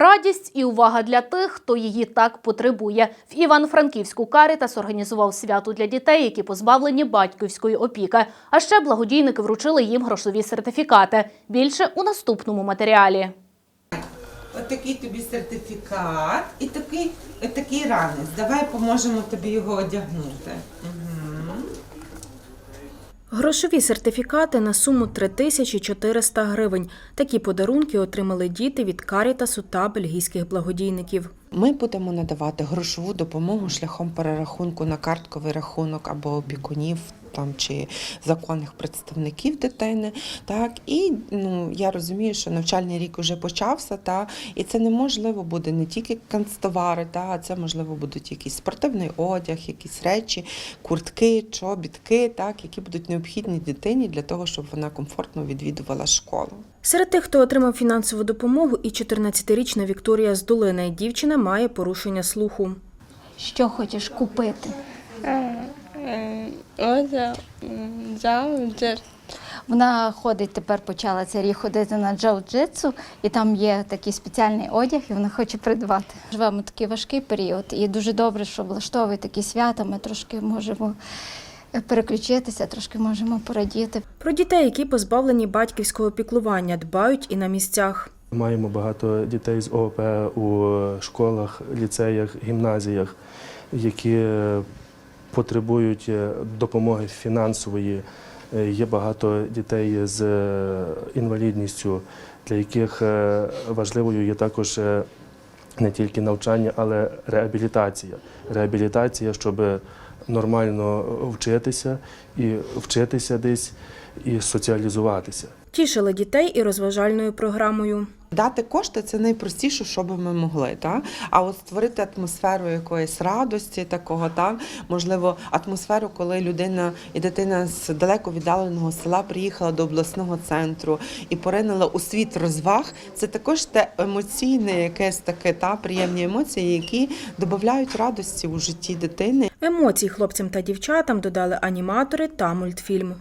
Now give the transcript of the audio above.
Радість і увага для тих, хто її так потребує. В Івано-Франківську Карітас організував свято для дітей, які позбавлені батьківської опіки. А ще благодійники вручили їм грошові сертифікати. Більше у наступному матеріалі. Отакий тобі сертифікат і такий, такий ранець. Давай поможемо тобі його одягнути. Грошові сертифікати на суму 3400 гривень. Такі подарунки отримали діти від Карітасу та бельгійських благодійників. Ми будемо надавати грошову допомогу шляхом перерахунку на картковий рахунок або опікунів там чи законних представників дитини. Так і ну я розумію, що навчальний рік вже почався, та і це неможливо буде не тільки канцтовари, та а це можливо будуть якийсь спортивний одяг, якісь речі, куртки, чобітки, так які будуть необхідні дитині для того, щоб вона комфортно відвідувала школу. Серед тих, хто отримав фінансову допомогу, і 14-річна Вікторія з Долини. Дівчина має порушення слуху. Що хочеш купити? Оце завжди. Вона ходить тепер, почала цей рік ходити на джиу-джитсу, і там є такий спеціальний одяг, і вона хоче придбати. Живемо такий важкий період, і дуже добре, що влаштовує такі свята. Ми трошки можемо переключитися, трошки можемо порадіти. Про дітей, які позбавлені батьківського піклування, дбають і на місцях. Маємо багато дітей з ООП у школах, ліцеях, гімназіях, які е, потребують е, допомоги фінансової. Е, Є багато дітей з е, інвалідністю, для яких важливою є також не тільки навчання, але реабілітація. Реабілітація, щоб нормально вчитися і вчитися десь і соціалізуватися. Тішили дітей і розважальною програмою. Дати кошти це найпростіше, що би ми могли. Та? А от створити атмосферу якоїсь радості, такого, та? можливо, атмосферу, коли людина і дитина з далеко віддаленого села приїхала до обласного центру і поринула у світ розваг, це також те емоційне, якесь таке та приємні емоції, які додають радості у житті дитини. Емоцій хлопцям та дівчатам додали аніматори та мультфільм.